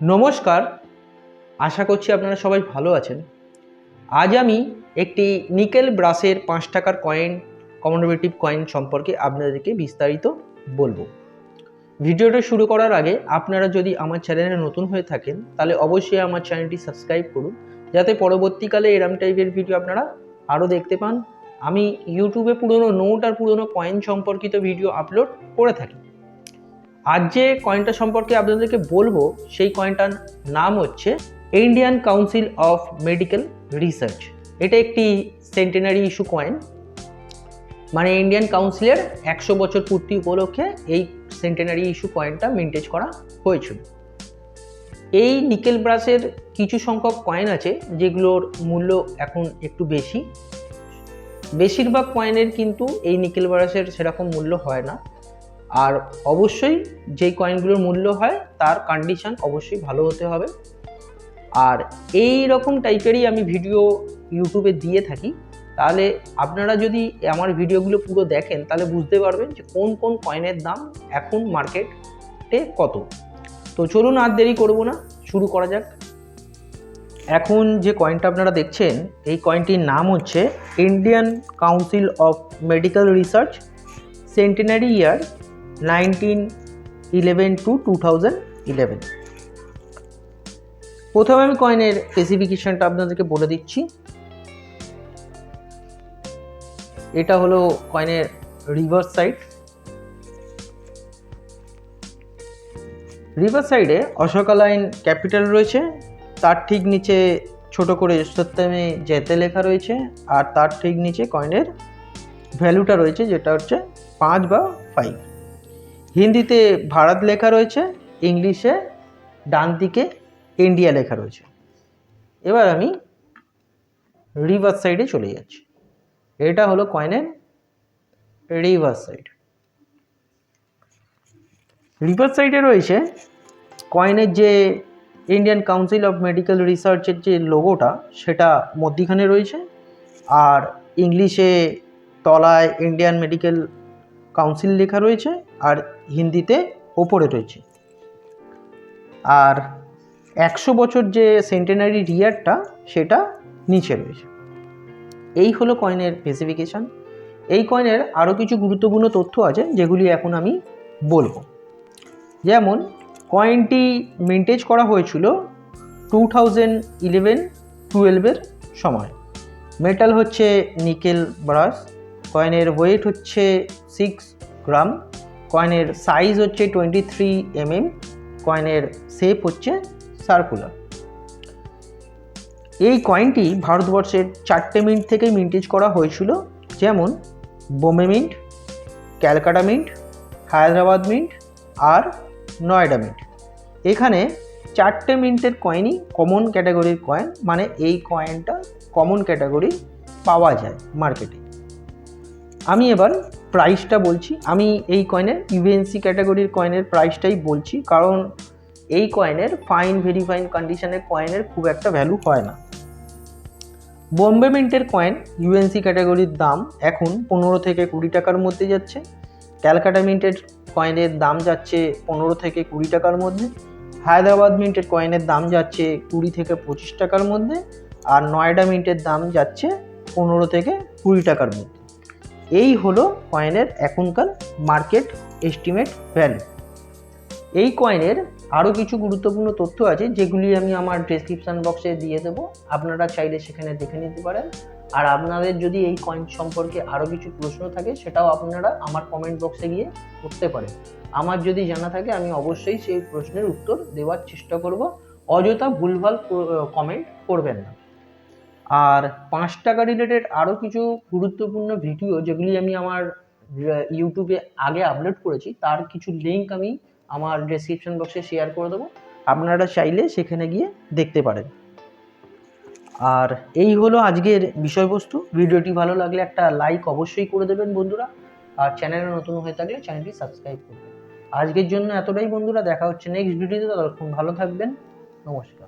নমস্কার। আশা করছি আপনারা সবাই ভালো আছেন। আজ আমি একটি নিকেল ব্রাসের পাঁচ টাকার কয়েন কমোডেটিভ কয়েন সম্পর্কে আপনাদেরকে বিস্তারিত বলব। ভিডিওটা শুরু করার আগে আপনারা যদি আমার চ্যানেলে নতুন হয়ে থাকেন, তাহলে অবশ্যই আমার চ্যানেলটি সাবস্ক্রাইব করুন, যাতে পরবর্তীকালে এরম টাইপের ভিডিও আপনারা আরও দেখতে পান। আমি ইউটিউবে পুরনো নোট আর পুরনো কয়েন সম্পর্কিত ভিডিও আপলোড করে থাকি। আজ যে কয়েনটা সম্পর্কে আপনাদেরকে বলব, সেই কয়েনটার নাম হচ্ছে Indian Council of Medical Research এটা একটি সেন্টেনারি ইস্যু কয়েন মানে ইন্ডিয়ান কাউন্সিলের একশো বছর পূর্তি উপলক্ষে এই সেন্টেনারি ইস্যু কয়েনটা মেনটেজ করা হয়েছিল। এই নিকেল ব্রাসের কিছু সংখ্যক কয়েন আছে, যেগুলোর মূল্য এখন একটু বেশি। বেশিরভাগ কয়েনের কিন্তু এই নিকেল ব্রাসের সেরকম মূল্য হয় না। আর অবশ্যই যেই কয়েনগুলোর মূল্য হয়, তার কন্ডিশন অবশ্যই ভালো হতে হবে। আর এই রকম টাইপেরই আমি ভিডিও ইউটিউবে দিয়ে থাকি। তাহলে আপনারা যদি আমার ভিডিওগুলো পুরো দেখেন, তাহলে বুঝতে পারবেন যে কোন কোন কয়েনের দাম এখন মার্কেটে কত। তো চলুন আর দেরি করব না, শুরু করা যাক। এখন যে কয়েনটা আপনারা দেখছেন, এই কয়েনটির নাম হচ্ছে Indian Council of Medical Research centenary year nineteen eleven to two thousand eleven. প্রথমে আমি কয়েনের স্পেসিফিকেশনটা আপনাদেরকে বলে দিচ্ছি। এটা হলো কয়েনের রিভার্স সাইড। রিভার্স সাইডে অশোকা লাইন ক্যাপিটাল রয়েছে। তার ঠিক নিচে ছোট করে সত্যমে যেতে লেখা রয়েছে। আর তার ঠিক নিচে কয়েনের ভ্যালুটা রয়েছে, যেটা হচ্ছে পাঁচ বা ফাইভ হিন্দিতে ভারত লেখা রয়েছে, ইংলিশে, ডান দিকে ইন্ডিয়া লেখা রয়েছে। এবার আমি রিভার্স সাইডে চলে যাচ্ছি। এটা হলো কয়েনের রিভার্স সাইড। রিভার্স সাইডে রয়েছে কয়েনের যে ইন্ডিয়ান কাউন্সিল অফ মেডিকেল রিসার্চের যে লোগোটা, সেটা মধ্যিখানে রয়েছে। আর ইংলিশে তলায় ইন্ডিয়ান মেডিকেল কাউন্সিল লেখা রয়েছে আর হিন্দিতে ওপরে রয়েছে। আর একশো বছর যে সেন্টেনারি রিয়ারটা সেটা নিচে রয়েছে। এই হলো কয়েনের স্পেসিফিকেশান এই কয়েনের আরও কিছু গুরুত্বপূর্ণ তথ্য আছে, যেগুলি এখন আমি বলব। যেমন কয়েনটি মেনটেজ করা হয়েছিল টু থাউজেন্ড ইলেভেন টুয়েলভের সময়। মেটাল হচ্ছে নিকেল ব্রাশ কয়েনের ওয়েট হচ্ছে সিক্স গ্রাম কয়েনের সাইজ হচ্ছে টোয়েন্টি থ্রি এমএম কয়েনের শেপ হচ্ছে সার্কুলার এই কয়েনটি ভারতবর্ষের চারটে মিন্ট থেকেই মিন্টেজ করা হয়েছিল, যেমন Bombay mint Calcutta mint Hyderabad mint আর নয়ডা মিন্ট এখানে চারটে মিন্টের কয়েনই কমন ক্যাটাগরির কয়েন মানে এই কয়েনটা কমন ক্যাটাগরি পাওয়া যায় মার্কেটে আমি এবার প্রাইসটা বলছি। আমি এই কয়েনের ইউএনসি ক্যাটাগরির কয়েনের প্রাইসটাই বলছি, কারণ এই কয়েনের ফাইন ভেরি ফাইন কন্ডিশনের কয়েনের খুব একটা ভ্যালু হয় না। বোম্বে মিন্টের কয়েন ইউএনসি ক্যাটাগরির দাম এখন পনেরো থেকে কুড়ি টাকার মধ্যে যাচ্ছে। ক্যালকাটা মিন্টের কয়েনের দাম যাচ্ছে পনেরো থেকে কুড়ি টাকার মধ্যে। হায়দ্রাবাদ মিন্টের কয়েনের দাম যাচ্ছে কুড়ি থেকে পঁচিশ টাকার মধ্যে। আর নয়ডা মিন্টের দাম যাচ্ছে পনেরো থেকে কুড়ি টাকার মধ্যে। এই হলো কয়েনের এখনকার মার্কেট এস্টিমেট ভ্যালু এই কয়েনের আরও কিছু গুরুত্বপূর্ণ তথ্য আছে, যেগুলি আমি আমার ডেসক্রিপশান বক্সে দিয়ে দেবো। আপনারা চাইলে সেখানে দেখে নিতে পারেন। আর আপনাদের যদি এই কয়েন সম্পর্কে আরও কিছু প্রশ্ন থাকে, সেটাও আপনারা আমার কমেন্ট বক্সে গিয়ে করতে পারেন। আমার যদি জানা থাকে, আমি অবশ্যই সেই প্রশ্নের উত্তর দেওয়ার চেষ্টা করব। অযথা ভুলভাল কমেন্ট করবেন না। আর পাঁচ টাকা রিলেটেড আরও কিছু গুরুত্বপূর্ণ ভিডিও যেগুলি আমি আমার ইউটিউবে আগে আপলোড করেছি, তার কিছু লিঙ্ক আমি আমার ডেসক্রিপশন বক্সে শেয়ার করে দেবো। আপনারা চাইলে সেখানে গিয়ে দেখতে পারেন। আর এই হলো আজকের বিষয়বস্তু। ভিডিওটি ভালো লাগলে একটা লাইক অবশ্যই করে দেবেন বন্ধুরা। আর চ্যানেলে নতুন হয়ে থাকলে চ্যানেলটি সাবস্ক্রাইব করবেন। আজকের জন্য এতটাই বন্ধুরা, দেখা হচ্ছে নেক্সট ভিডিওতে ততক্ষণ ভালো থাকবেন। নমস্কার।